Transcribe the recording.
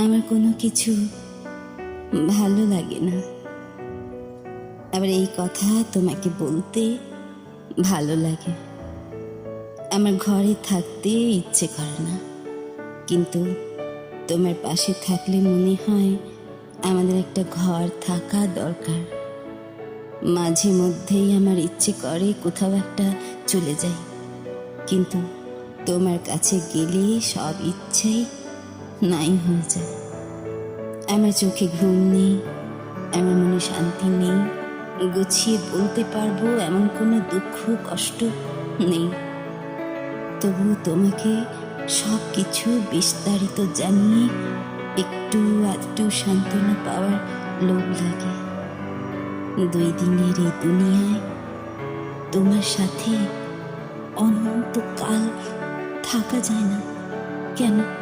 আমার কোনো কিছু ভালো লাগে না। আবার এই কথা তোমাকে বলতে ভালো লাগে। আমার ঘরে থাকতে ইচ্ছে করে না। কিন্তু তোমার পাশে থাকলে মনে হয় আমাদের একটা ঘর থাকা দরকার। মাঝে মধ্যেই আমার ইচ্ছে করে কোথাও একটা চলে যাই। কিন্তু তোমার কাছে গেলে সব ইচ্ছেই নাই হয়ে যায়। আমার চোখে ঘুম নেই, আমার মনে শান্তি নেই। গুছিয়ে বলতে পারব এমন কোনো দুঃখ, কষ্ট নেই। তবু তোমাকে সব কিছু বিস্তারিত জানিয়ে একটু আধটু সান্ত্বনা পাওয়ার লোভ লাগে। দুই দিনের এই দুনিয়ায় তোমার সাথে অনন্তকাল থাকা যায় না। কেন?